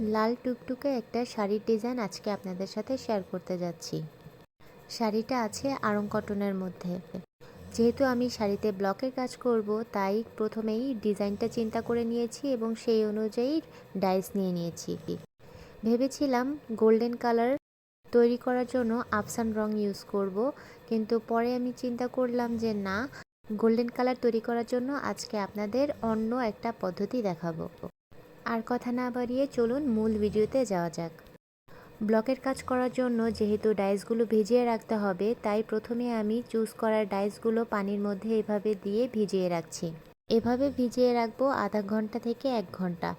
লাল টুকটুকে একটা শাড়ির ডিজাইন আজকে আপনাদের সাথে শেয়ার করতে যাচ্ছি। শাড়িটা আছে আড়ং কটনের মধ্যে। যেহেতু আমি শাড়িতে ব্লকের কাজ করব, তাই প্রথমেই ডিজাইনটা চিন্তা করে নিয়েছি এবং সেই অনুযায়ী ডাইস নিয়ে নিয়েছি। ভেবেছিলাম গোল্ডেন কালার তৈরি করার জন্য আফসান রং ইউজ করব, কিন্তু পরে আমি চিন্তা করলাম যে না, গোল্ডেন কালার তৈরি করার জন্য আজকে আপনাদের অন্য একটা পদ্ধতি দেখাবো। আর কথা না বাড়িয়ে চলুন মূল ভিডিওতে যাওয়া যাক। ব্লকের কাজ করার জন্য যেহেতু ডাইসগুলো ভিজিয়ে রাখতে হবে, তাই প্রথমে আমি চুজ করার ডাইসগুলো পানির মধ্যে এভাবে দিয়ে ভিজিয়ে রাখছি। এভাবে ভিজিয়ে রাখব আধা ঘণ্টা থেকে এক ঘণ্টা।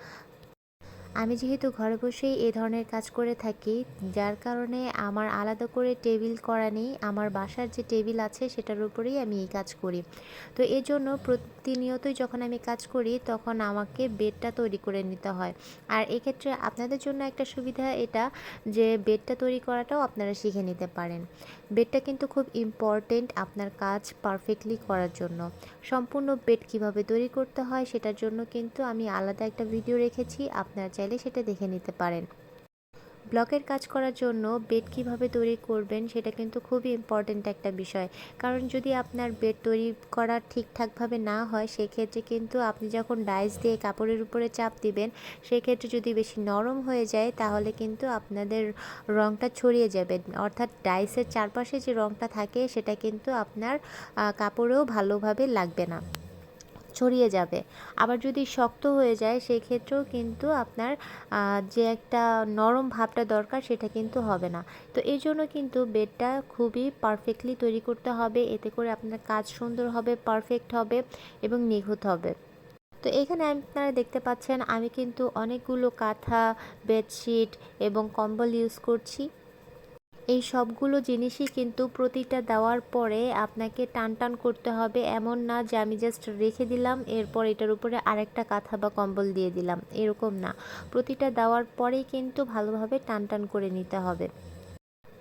আমি যেহেতু ঘরে বসেই এ ধরনের কাজ করে থাকি, যার কারণে আমার আলাদা করে টেবিল করা নেই, আমার বাসার যে টেবিল আছে সেটার উপরেই আমি এই কাজ করি। তো এর জন্য প্রতিনিয়তই যখন আমি কাজ করি, তখন আমাকে বেডটা তৈরি করে নিতে হয়। আর এক্ষেত্রে আপনাদের জন্য একটা সুবিধা এটা যে, বেডটা তৈরি করাটাও আপনারা শিখে নিতে পারেন। বেডটা কিন্তু খুব ইম্পর্টেন্ট আপনার কাজ পারফেক্টলি করার জন্য। সম্পূর্ণ বেড কীভাবে তৈরি করতে হয় সেটার জন্য কিন্তু আমি আলাদা একটা ভিডিও রেখেছি, আপনারা চাইলে সেটা দেখে নিতে পারেন। ব্লকের কাজ করার জন্য বেড কীভাবে তৈরি করবেন সেটা কিন্তু খুবই ইম্পর্ট্যান্ট একটা বিষয়। কারণ যদি আপনার বেড তৈরি করা ঠিকঠাকভাবে না হয়, সেক্ষেত্রে কিন্তু আপনি যখন ডাইস দিয়ে কাপড়ের উপরে চাপ দিবেন, সেক্ষেত্রে যদি বেশি নরম হয়ে যায়, তাহলে কিন্তু আপনাদের রঙটা ছড়িয়ে যাবে। অর্থাৎ ডাইসের চারপাশে যে রঙটা থাকে, সেটা কিন্তু আপনার কাপড়েও ভালোভাবে লাগবে না। ছড়িয়ে যাবে। আবার যদি শক্ত হয়ে যায় সেই ক্ষেত্রেও কিন্তু আপনার যে একটা নরম ভাবটা দরকার, সেটা কিন্তু হবে না। তো এই জন্য কিন্তু বেডটা খুবই পারফেক্টলি তৈরি করতে হবে। এতে করে আপনার কাজ সুন্দর হবে, পারফেক্ট হবে এবং নিখুঁত হবে। তো এখানে আপনারা দেখতে পাচ্ছেন, আমি কিন্তু অনেকগুলো কাঁথা, বেডশিট এবং কম্বল ইউজ করছি। এই সবগুলো জিনিসই কিন্তু প্রতিটা দেওয়ার পরে আপনাকে টান টান করতে হবে। এমন না যে আমি জাস্ট রেখে দিলাম, এরপর এটার উপরে আরেকটা কাঁথা বা কম্বল দিয়ে দিলাম। এরকম না। প্রতিটা দেওয়ার পরেই কিন্তু ভালোভাবে টান টান করে নিতে হবে।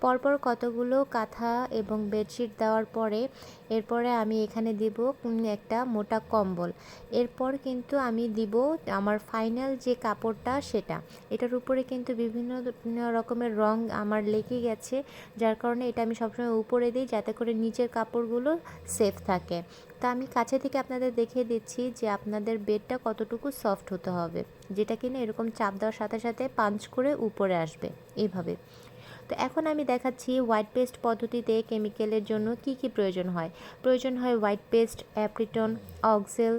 পরপর কতগুলো কাঁথা এবং বেডশিট দেওয়ার পরে এরপরে আমি এখানে দিব একটা মোটা কম্বল। এরপর কিন্তু আমি দিব আমার ফাইনাল যে কাপড়টা সেটা। এটার উপরে কিন্তু বিভিন্ন রকমের রং আমার লেগে গেছে, যার কারণে এটা আমি সবসময় উপরে দিই যাতে করে নিচের কাপড়গুলো সেফ থাকে। তা আমি কাছে থেকে আপনাদের দেখিয়ে দিচ্ছি যে আপনাদের বেডটা কতটুকু সফট হতে হবে, যেটা কিনা এরকম চাপ দেওয়ার সাথে সাথে পাঞ্চ করে উপরে আসবে, এইভাবে। তো এখন আমি দেখাচ্ছি হোয়াইট পেস্ট পদ্ধতিতে কেমিক্যালের জন্য কি কি প্রয়োজন হয়। প্রয়োজন হয় হোয়াইট পেস্ট অ্যাপ্রিটন অক্সেল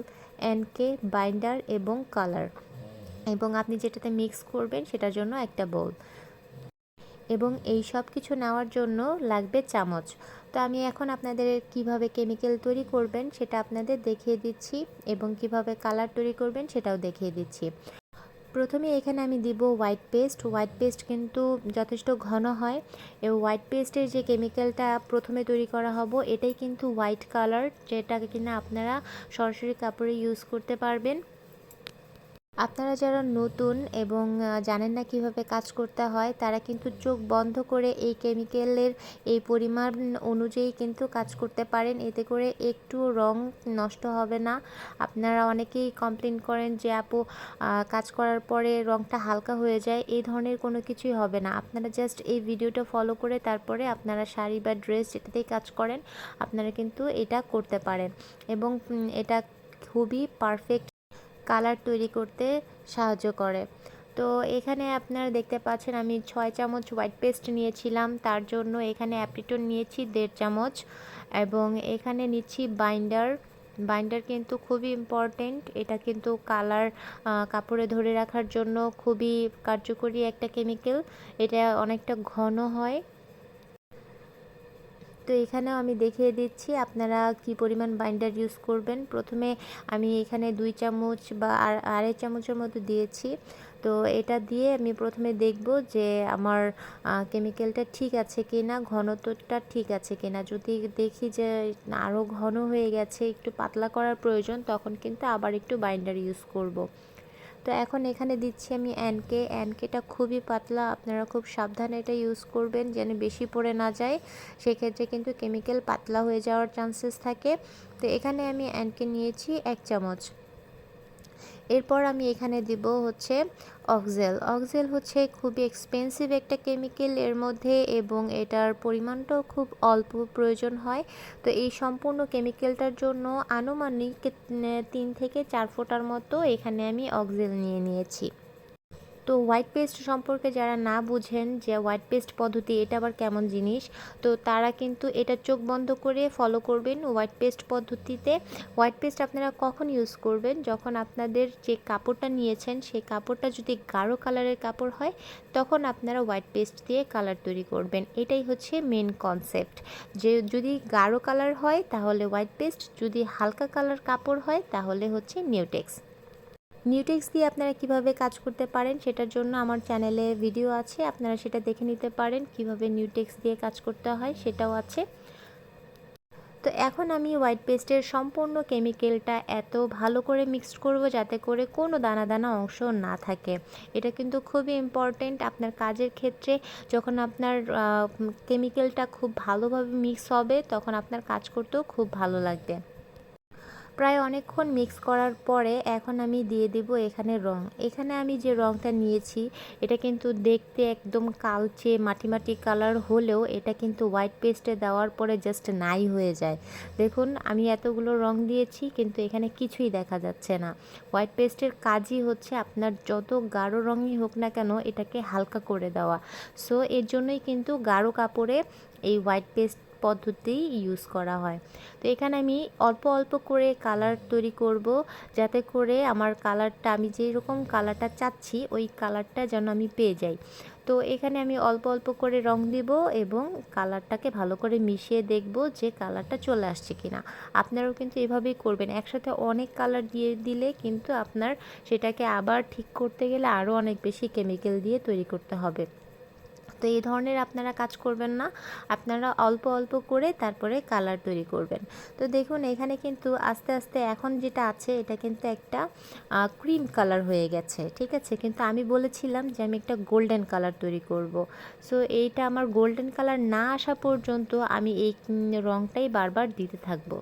এনকে বাইন্ডার এবং কালার এবং আপনি যেটাতে মিক্স করবেন সেটার জন্য একটা বোল এবং এই সব কিছু নেওয়ার জন্য লাগবে চামচ। তো আমি এখন আপনাদের কীভাবে কেমিক্যাল তৈরি করবেন সেটা আপনাদের দেখিয়ে দিচ্ছি এবং কীভাবে কালার তৈরি করবেন সেটাও দেখিয়ে দিচ্ছি। প্রথমে এখানে আমি দিব হোয়াইট পেস্ট হোয়াইট পেস্ট কিন্তু যথেষ্ট ঘন হয়। এবং হোয়াইট পেস্টের যে কেমিক্যালটা প্রথমে তৈরি করা হব, এটাই কিন্তু হোয়াইট কালার যেটাকে কিনা আপনারা সরাসরি কাপড়ে ইউজ করতে পারবেন। আপনারা যারা নতুন এবং জানেন না কীভাবে কাজ করতে হয়, তারা কিন্তু চোখ বন্ধ করে এই কেমিক্যালের এই পরিমাণ অনুযায়ী কিন্তু কাজ করতে পারেন। এতে করে একটু রং নষ্ট হবে না। আপনারা অনেকেই কমপ্লেন করেন যে, আপু কাজ করার পরে রংটা হালকা হয়ে যায়। এই ধরনের কোনো কিছুই হবে না। আপনারা জাস্ট এই ভিডিওটা ফলো করে তারপরে আপনারা শাড়ি বা ড্রেস যেটাতেই কাজ করেন, আপনারা কিন্তু এটা করতে পারেন। এবং এটা খুবই পারফেক্ট কালার তৈরি করতে সাহায্য করে। তো এখানে আপনারা দেখতে পাচ্ছেন আমি ছয় চামচ হোয়াইট পেস্ট নিয়েছিলাম। তার জন্য এখানে অ্যাপ্রিটন নিয়েছি দেড় চামচ এবং এখানে নিচ্ছি বাইন্ডার। বাইন্ডার কিন্তু খুবই ইম্পর্টেন্ট। এটা কিন্তু কালার কাপড়ে ধরে রাখার জন্য খুবই কার্যকরী একটা কেমিক্যাল। এটা অনেকটা ঘন হয়। তো এখানেও আমি দেখিয়ে দিচ্ছি আপনারা কি পরিমাণ বাইন্ডার ইউজ করবেন। প্রথমে আমি এখানে দুই চামচ বা আড়াই চামচের মতো দিয়েছি। তো এটা দিয়ে আমি প্রথমে দেখব যে আমার কেমিক্যালটা ঠিক আছে কি না ঘনত্বটা ঠিক আছে কি না যদি দেখি যে আরও ঘন হয়ে গেছে, একটু পাতলা করার প্রয়োজন, তখন কিন্তু আবার একটু বাইন্ডার ইউজ করব। তো এখন এখানে দিচ্ছি আমি অ্যানকে অ্যানকেটা খুবই পাতলা, আপনারা খুব সাবধানে এটা ইউজ করবেন যেন বেশি পড়ে না যায়। সেক্ষেত্রে কিন্তু কেমিক্যাল পাতলা হয়ে যাওয়ার চান্সেস থাকে। তো এখানে আমি অ্যানকে নিয়েছি এক চামচ। এরপর আমি এখানে দিব হচ্ছে অক্সেল অক্সেল হচ্ছে খুবই এক্সপেন্সিভ একটা কেমিক্যাল এর মধ্যে এবং এটার পরিমাণটাও খুব অল্প প্রয়োজন হয়। তো এই সম্পূর্ণ কেমিক্যালটার জন্য আনুমানিক তিন থেকে চার ফোঁটার মতো এখানে আমি অক্সেল নিয়ে নিয়েছি। তো হোয়াইট পেস্ট সম্পর্কে যারা না বুঝেন যে হোয়াইট পেস্ট পদ্ধতি, এটা আবার কেমন জিনিস? তো তারা কিন্তু এটা চোখ বন্ধ করে ফলো করবেন হোয়াইট পেস্ট পদ্ধতিতে। হোয়াইট পেস্ট আপনারা কখন ইউজ করবেন? যখন আপনাদের যে কাপড়টা নিয়েছেন, সেই কাপড়টা যদি গাঢ় কালারের কাপড় হয়, তখন আপনারা হোয়াইট পেস্ট দিয়ে কালার তৈরি করবেন। এটাই হচ্ছে মেন কনসেপ্ট যে যদি গাঢ় কালার হয়, তাহলে হোয়াইট পেস্ট যদি হালকা কালার কাপড় হয়, তাহলে হচ্ছে নিউটেক্স নিউটেক্স দিয়ে আপনারা কীভাবে কাজ করতে পারেন সেটার জন্য আমার চ্যানেলে ভিডিও আছে, আপনারা সেটা দেখে নিতে পারেন কীভাবে নিউটেক্স দিয়ে কাজ করতে হয় সেটাও আছে। তো এখন আমি হোয়াইট পেস্টের সম্পূর্ণ কেমিক্যালটা এত ভালো করে মিক্সড করব যাতে করে কোনো দানা দানা অংশ না থাকে। এটা কিন্তু খুবই ইম্পর্টেন্ট আপনার কাজের ক্ষেত্রে যখন আপনার কেমিক্যালটা খুব ভালোভাবে মিক্স হবে তখন আপনার কাজ করতেও খুব ভালো লাগবে। প্রায় অনেকক্ষণ মিক্স করার পরে এখন আমি দিয়ে দিব এখানে রং। এখানে আমি যে রংটা নিয়েছি, এটা কিন্তু দেখতে একদম কালচে, মাটি মাটি কালার হলেও এটা কিন্তু হোয়াইট পেস্টে দেওয়ার পরে জাস্ট নাই হয়ে যায়। দেখুন, আমি এতগুলো রং দিয়েছি কিন্তু এখানে কিছুই দেখা যাচ্ছে না। হোয়াইট পেস্টের কাজই হচ্ছে আপনার যত গাঢ় রঙই হোক না কেন এটাকে হালকা করে দেওয়া। সো এর জন্যই কিন্তু গাঢ় কাপড়ে এই হোয়াইট পেস্ট পদ্ধতি ইউজ করা হয়। তো এখানে আমি অল্প অল্প করে কালার তৈরি করব, যাতে করে আমার কালারটা আমি যেই রকম কালারটা চাচ্ছি, ওই কালারটা যেন আমি পেয়ে যাই। তো এখানে আমি অল্প অল্প করে রং দিব এবং কালারটাকে ভালো করে মিশিয়ে দেখব যে কালারটা চলে আসছে কিনা। আপনারাও কিন্তু এভাবেই করবেন। একসাথে অনেক কালার দিয়ে দিলে কিন্তু আপনার সেটাকে আবার ঠিক করতে গেলে আরও অনেক বেশি কেমিক্যাল দিয়ে তৈরি করতে হবে। তো এই ধরনের আপনারা কাজ করবেন না। আপনারা অল্প অল্প করে তারপরে কালার তৈরি করবেন। তো দেখুন, এখানে কিন্তু আস্তে আস্তে এখন যেটা আছে, এটা কিন্তু একটা ক্রিম কালার হয়ে গেছে, ঠিক আছে? কিন্তু আমি বলেছিলাম যে আমি একটা গোল্ডেন কালার তৈরি করব। সো এইটা আমার গোল্ডেন কালার না আসা পর্যন্ত আমি এই রঙটাই বারবার দিতে থাকব।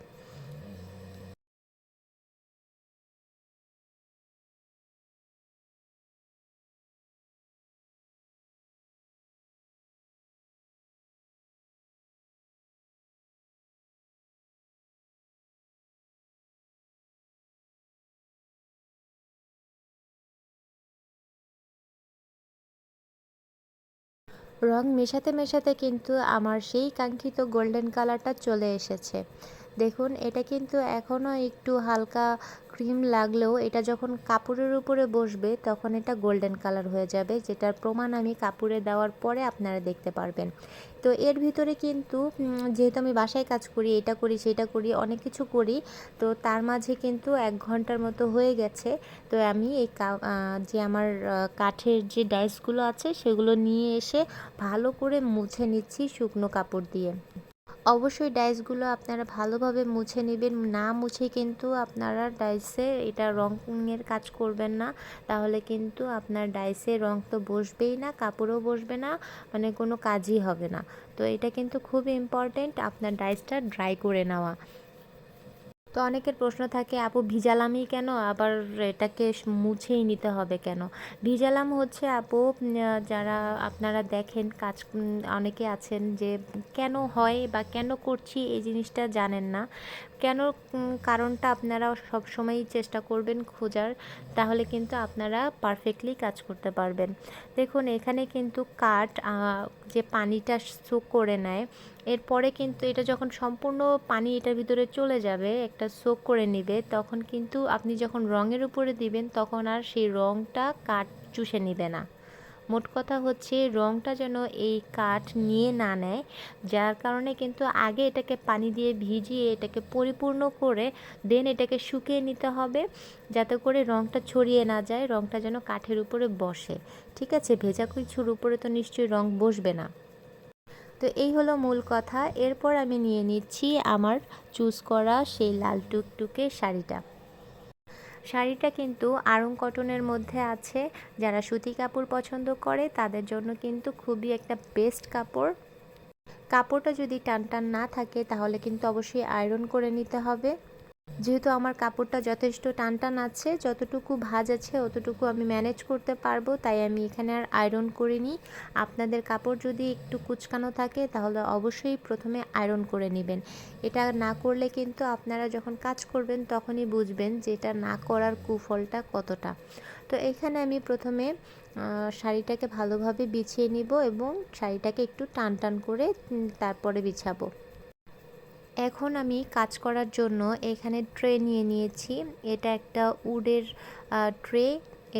রং মেশাতে মেশাতে কিন্তু আমার সেই কাঙ্ক্ষিত গোল্ডেন কালারটা চলে এসেছে। দেখুন, এটা কিন্তু এখনও একটু হালকা ক্রিম লাগলেও এটা যখন কাপড়ের উপরে বসবে তখন এটা গোল্ডেন কালার হয়ে যাবে, যেটার প্রমাণ আমি কাপড়ে দেওয়ার পরে আপনারা দেখতে পারবেন। তো এর ভিতরে কিন্তু যেহেতু আমি বাসায় কাজ করি, এটা করি, সেটা করি, অনেক কিছু করি, তো তার মাঝে কিন্তু এক ঘণ্টার মতো হয়ে গেছে। তো আমি এই যে আমার কাঠের যে ডাইসগুলো আছে সেগুলো নিয়ে এসে ভালো করে মুছে নিচ্ছি শুকনো কাপড় দিয়ে। অবশ্যই ডাইসগুলো আপনারা ভালোভাবে মুছে নেবেন। না মুছে কিন্তু আপনারা ডাইসে এটা রঙের কাজ করবেন না। তাহলে কিন্তু আপনার ডাইসে রং তো বসবেই না, কাপড়ও বসবে না মানে কোনো কাজই হবে না। তো এটা কিন্তু খুব ইম্পর্টেন্ট আপনার ডাইসটা ড্রাই করে নেওয়া। তো অনেকের প্রশ্ন থাকে, আপু ভিজালামই কেন? আবার এটাকে মুছেই নিতে হবে কেন? ভিজালাম হচ্ছে, আপু যারা আপনারা দেখেন, কাজ অনেকে আছেন যে কেন হয় বা কেন করছি এই জিনিসটা জানেন না। কেন কারণটা আপনারা সবসময়ই চেষ্টা করবেন খোঁজার, তাহলে কিন্তু আপনারা পারফেক্টলি কাজ করতে পারবেন। দেখুন, এখানে কিন্তু কাঠ যে পানিটা সোক করে নেয়, এরপরে কিন্তু এটা যখন সম্পূর্ণ পানি এটার ভিতরে চলে যাবে, একটা সোক করে নেবে, তখন কিন্তু আপনি যখন রঙের উপরে দিবেন, তখন আর সেই রঙটা কাঠ চুষে নেবে না। মোট কথা হচ্ছে রঙটা যেন এই কাঠ নিয়ে না নেয়, যার কারণে কিন্তু আগে এটাকে পানি দিয়ে ভিজিয়ে এটাকে পরিপূর্ণ করে দেন এটাকে শুকিয়ে নিতে হবে, যাতে করে রঙটা ছড়িয়ে না যায় রঙটা যেন কাঠের উপরে বসে। ঠিক আছে, ভেজা কিছুর উপরে তো নিশ্চয়ই রঙ বসবে না। তো এই হলো মূল কথা। এরপর আমি নিয়ে নিচ্ছি আমার চুজ করা সেই লাল টুকটুকে শাড়িটা। শাড়িটা কিন্তু আরং কটনের মধ্যে আছে। যারা সুতি কাপড় পছন্দ করে, তাদের জন্য কিন্তু খুবই একটা বেস্ট কাপড়। কাপড়টা যদি টান টান না থাকে, তাহলে কিন্তু অবশ্যই আয়রন করে নিতে হবে। যেহেতু আমার কাপড়টা যথেষ্ট টান টান আছে, যতটুকু ভাজ আছে অতটুকু আমি ম্যানেজ করতে পারব, তাই আমি এখানে আর আয়রন করিনি। আপনাদের কাপড় যদি একটু কুচকানো থাকে, তাহলে অবশ্যই প্রথমে আয়রন করে নেবেন। এটা না করলে কিন্তু আপনারা যখন কাজ করবেন, তখনই বুঝবেন যে এটা না করার কুফলটা কতটা। তো এখানে আমি প্রথমে শাড়িটাকে ভালোভাবে বিছিয়ে নিব এবং শাড়িটাকে একটু টান টান করে তারপরে বিছাবো। এখন আমি কাজ করার জন্য এখানে ট্রে নিয়ে নিয়েছি। এটা একটা উডের ট্রে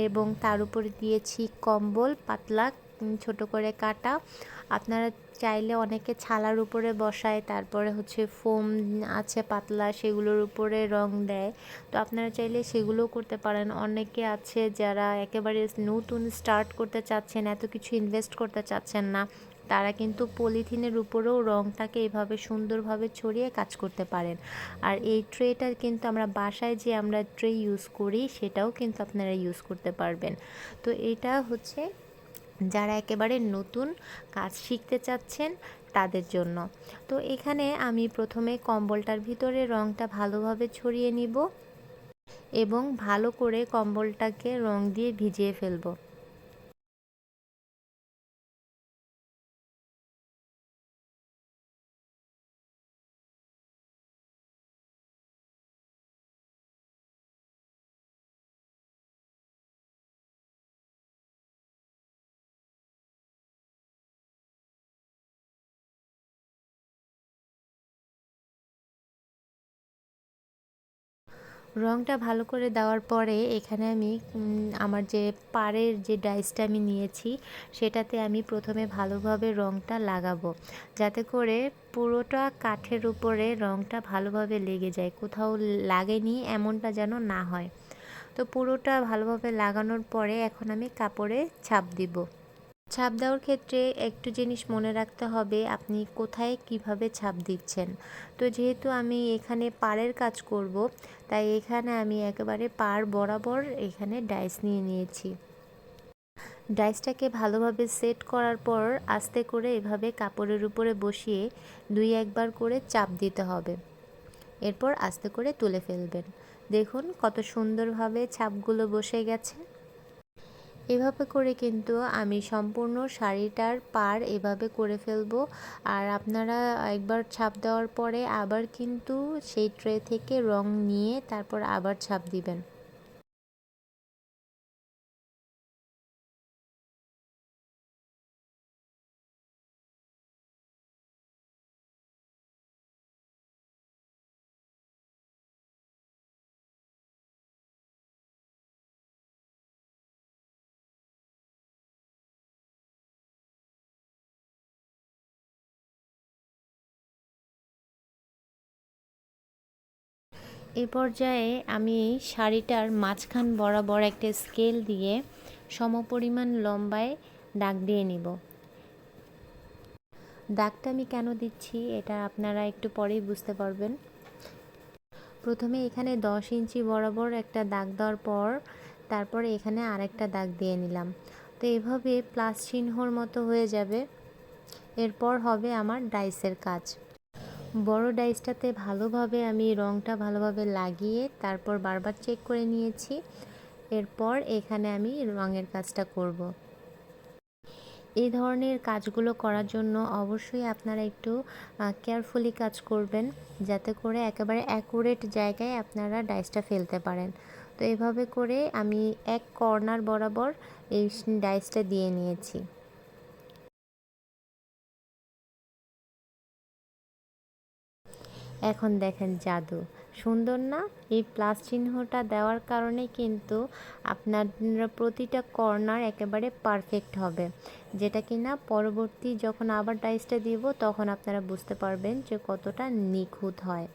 এবং তার উপরে দিয়েছি কম্বল, পাতলা ছোট করে কাটা। আপনারা চাইলে অনেকে ছালার উপরে বসায়, তারপরে হচ্ছে ফোম আছে পাতলা, সেগুলোর উপরে রং দেয়। তো আপনারা চাইলে সেগুলোও করতে পারেন। অনেকে আছে যারা একেবারে নতুন স্টার্ট করতে চাচ্ছেন, এত কিছু ইনভেস্ট করতে চাচ্ছেন না। তারা কিন্তু পলিথিনের উপরেও রঙটাকে এভাবে সুন্দরভাবে ছড়িয়ে কাজ করতে পারেন। আর এই ট্রেটা কিন্তু আমরা বাসায় যে আমরা ট্রে ইউজ করি, সেটাও কিন্তু আপনারা ইউজ করতে পারবেন। তো এটা হচ্ছে যারা একেবারে নতুন কাজ শিখতে চাচ্ছেন তাদের জন্য। তো এখানে আমি প্রথমে কম্বলটার ভিতরে রঙটা ভালোভাবে ছড়িয়ে নিব এবং ভালো করে কম্বলটাকে রং দিয়ে ভিজিয়ে ফেলব। রঙটা ভালো করে দেওয়ার পরে এখানে আমি আমার যে পাড়ের যে ডাইসটা আমি নিয়েছি, সেটাতে আমি প্রথমে ভালোভাবে রঙটা লাগাবো। যাতে করে পুরোটা কাঠের উপরে রঙটা ভালোভাবে লেগে যায়, কোথাও লাগেনি এমনটা যেন না হয়। তো পুরোটা ভালোভাবে লাগানোর পরে এখন আমি কাপড়ে ছাপ দিব। ছাপ দেওয়ার ক্ষেত্রে একটু জিনিস মনে রাখতে হবে, আপনি কোথায় কীভাবে ছাপ দিচ্ছেন। তো যেহেতু আমি এখানে পাড়ের কাজ করব, তাই এখানে আমি একেবারে পাড় বরাবর এখানে ডাইস নিয়ে নিয়েছি। ডাইসটাকে ভালোভাবে সেট করার পর আস্তে করে এভাবে কাপড়ের উপরে বসিয়ে দুই একবার করে চাপ দিতে হবে। এরপর আস্তে করে তুলে ফেলবেন। দেখুন কত সুন্দরভাবে ছাপগুলো বসে গেছে। এভাবে করে কিন্তু আমি সম্পূর্ণ শাড়িটার পার এভাবে করে ফেলব। আর আপনারা একবার ছাপ দেওয়ার পরে আবার কিন্তু সেই ট্রে থেকে রং নিয়ে তারপর আবার ছাপ দিবেন। এ পর্যায়ে আমি শাড়িটার মাঝখান বরাবর একটা স্কেল দিয়ে সমপরিমাণ লম্বায় দাগ দিয়ে নিব। দাগটা আমি কেন দিচ্ছি এটা আপনারা একটু পরেই বুঝতে পারবেন। প্রথমে এখানে দশ ইঞ্চি বরাবর একটা দাগ দেওয়ার পর তারপরে এখানে আরেকটা দাগ দিয়ে নিলাম। তো এভাবে প্লাস চিহ্নর মতো হয়ে যাবে। এরপর হবে আমার ডাইসের কাজ। বড় ডাইসটাতে ভালোভাবে আমি রঙটা ভালোভাবে লাগিয়ে তারপর বারবার চেক করে নিয়েছি। এরপর এখানে আমি রঙের কাজটা করব। এই ধরনের কাজগুলো করার জন্য অবশ্যই আপনারা একটু কেয়ারফুলি কাজ করবেন যাতে করে একেবারে অ্যাকুরেট জায়গায় আপনারা ডাইসটা ফেলতে পারেন। তো এভাবে করে আমি এক কর্নার বরাবর এই ডাইসটা দিয়ে নিয়েছি। এখন দেখেন জাদু। সুন্দর না? এই প্লাস চিহ্নটা দেওয়ার কারণে কিন্তু আপনার প্রতিটা কর্নার একেবারে পারফেক্ট হবে। যেটা কিনা পরবর্তী যখন আবার ডাইসটা দিব, তখন আপনারা বুঝতে পারবেন যে কতটা নিখুঁত হয়।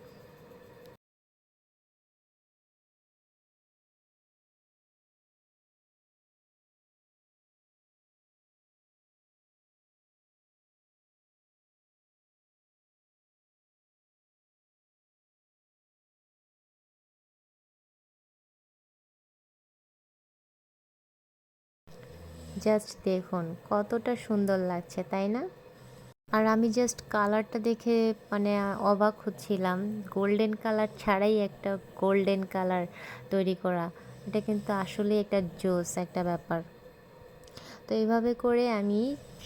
জাস্ট দেখুন, কতটা সুন্দর লাগছে, তাই না? আর আমি জাস্ট কালারটা দেখে মানে অবাক হচ্ছিলাম। গোল্ডেন কালার ছাড়াই একটা গোল্ডেন কালার তৈরি করা। এটা কিন্তু আসলে একটা জোস, একটা ব্যাপার। তো এইভাবে করে আমি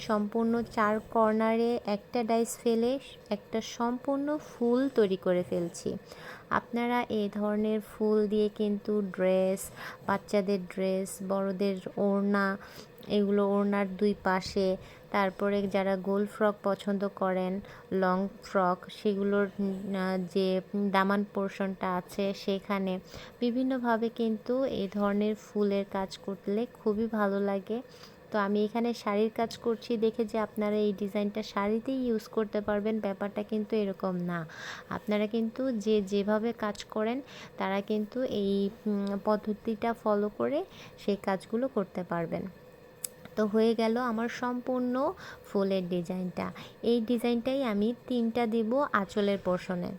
সম্পূর্ণ চার কর্নারে একটা ডাইস ফেলে, একটা সম্পূর্ণ ফুল তৈরি করে ফেলছি। আপনারা এই ধরনের ফুল দিয়ে কিন্তু ড্রেস, বাচ্চাদের ড্রেস, বড়দের ওড়না এগুলো ওড়নার দুই পাশে। তারপরে যারা গোল ফ্রক পছন্দ করেন, লং ফ্রক, সেগুলোর যে দামান পোর্শনটা আছে সেখানে। বিভিন্নভাবে কিন্তু এই ধরনের ফুলের কাজ করলে খুবই ভালো লাগে। তো আমি এখানে শাড়ির কাজ করছি দেখে যে আপনারা এই ডিজাইনটা শাড়িতেই ইউজ করতে পারবেন, ব্যাপারটা কিন্তু এরকম না। আপনারা কিন্তু যে যেভাবে কাজ করেন, তারা কিন্তু এই পদ্ধতিটা ফলো করে সেই কাজগুলো করতে পারবেন। তো হয়ে গেল আমার সম্পূর্ণ ফুলের ডিজাইনটা। এই ডিজাইনটাই আমি তিনটা দিব আঁচলের পোর্শনে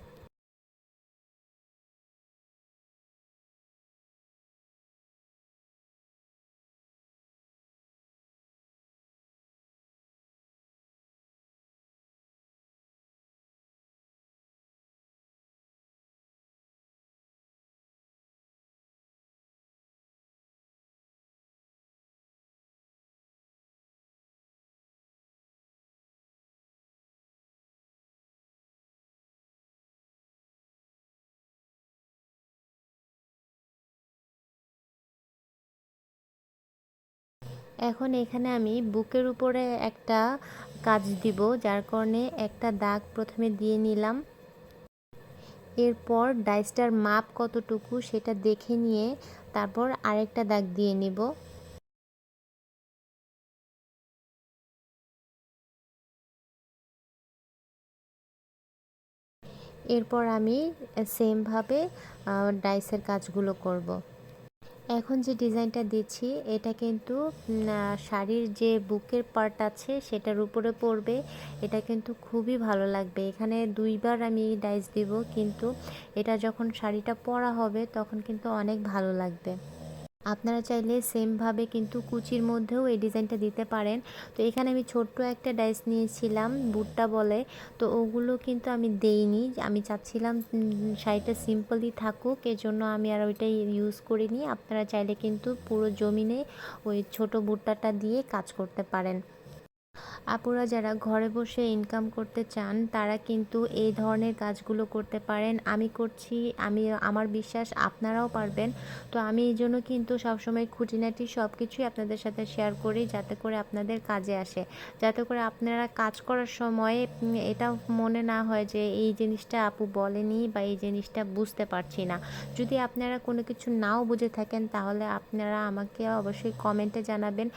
এখন এখানে আমি বুকের উপরে একটা কাজ দিব, যার কারণে একটা দাগ প্রথমে দিয়ে নিলাম এরপর ডাইসটার মাপ কতটুকু সেটা দেখে নিয়ে তারপর আরেকটা দাগ দিয়ে নিব এরপর আমি সেমভাবে ডাইসের কাজগুলো করব। এখন যে ডিজাইনটা দিচ্ছি, এটা কিন্তু শাড়ির যে বুকের পার্ট আছে সেটার উপরে পড়বে এটা কিন্তু খুবই ভালো লাগবে। এখানে দুইবার আমি ডাইস দিব, কিন্তু এটা যখন শাড়িটা পরা হবে তখন কিন্তু অনেক ভালো লাগবে। আপনারা চাইলে সেমভাবে কিন্তু কুচির মধ্যেও এই ডিজাইনটা দিতে পারেন। তো এখানে আমি ছোট্ট একটা ডাইস নিয়েছিলাম, বুটটা বলে। তো ওগুলো কিন্তু আমি দেইনি। আমি চাচ্ছিলাম শাড়িটা সিম্পলই থাকুক, এজন্য আমি আর ওইটাই ইউজ করিনি। আপনারা চাইলে কিন্তু পুরো জমিনে ওই ছোট বুটটাটা দিয়ে কাজ করতে পারেন। আপুরা যারা ঘরে বসে ইনকাম করতে চান, তারা কিন্তু এই ধরনের কাজগুলো করতে পারেন। আমি করছি, আমি, আমার বিশ্বাস আপনারাও পারবেন। তো আমি এই জন্য কিন্তু সবসময় খুঁটিনাটি সব কিছুই আপনাদের সাথে শেয়ার করি, যাতে করে আপনাদের কাজে আসে। যাতে করে আপনারা কাজ করার সময় এটা মনে না হয় যে এই জিনিসটা আপু বলেনি বা এই জিনিসটা বুঝতে পারছি না। যদি আপনারা কোনো কিছু নাও বুঝে থাকেন, তাহলে আপনারা আমাকে অবশ্যই কমেন্টে জানাবেন,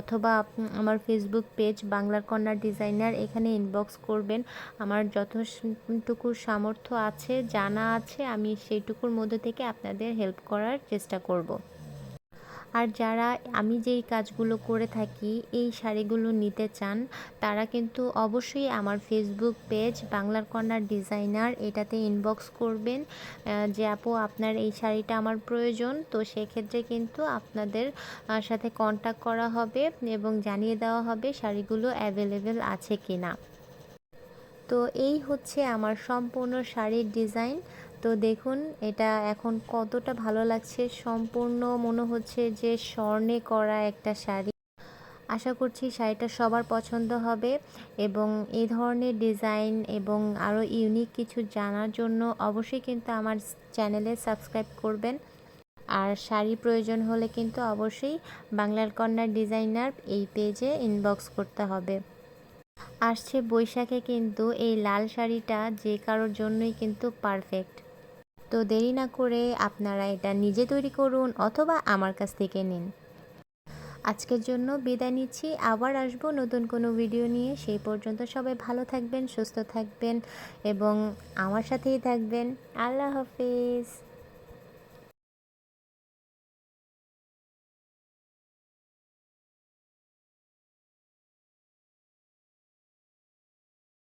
অথবা আমার ফেসবুক পেজ বাংলার কন্যা ডিজাইনার, এখানে ইনবক্স করবেন। আমার যতটুকু সামর্থ্য আছে, জানা আছে, আমি সেইটুকুর মধ্যে থেকে আপনাদের হেল্প করার চেষ্টা করব। আর যারা আমি যেই কাজগুলো করে থাকি, এই শাড়িগুলো নিতে চান, তারা কিন্তু অবশ্যই আমার ফেসবুক পেজ বাংলার কর্নার ডিজাইনার এটাতে ইনবক্স করবেন যে আপু আপনার এই শাড়িটা আমার প্রয়োজন। তো সেক্ষেত্রে কিন্তু আপনাদের সাথে কন্ট্যাক্ট করা হবে এবং জানিয়ে দেওয়া হবে শাড়িগুলো অ্যাভেলেবেল আছে কি না তো এই হচ্ছে আমার সম্পূর্ণ শাড়ির ডিজাইন তো দেখুন, এটা এখন কতটা ভালো লাগছে। সম্পূর্ণ মনে হচ্ছে যে স্বর্ণে করা একটা শাড়ি। আশা করছি শাড়িটা সবার পছন্দ হবে এবং এই ধরনের ডিজাইন এবং আরও ইউনিক কিছু জানার জন্য অবশ্যই কিন্তু আমার চ্যানেলে সাবস্ক্রাইব করবেন। আর শাড়ি প্রয়োজন হলে কিন্তু অবশ্যই বাংলার কন্যার ডিজাইনার এই পেজে ইনবক্স করতে হবে। আসছে বৈশাখে কিন্তু এই লাল শাড়িটা যে কারোর জন্যই কিন্তু পারফেক্ট তো দেরি না করে আপনারা এটা নিজে তৈরি করুন অথবা আমার কাছ থেকে নিন। আজকের জন্য বিদায় নিচ্ছি। আবার আসব নতুন কোনো ভিডিও নিয়ে। সেই পর্যন্ত সবাই ভালো থাকবেন, সুস্থ থাকবেন এবং আমার সাথেই থাকবেন। আল্লাহ হাফিজ।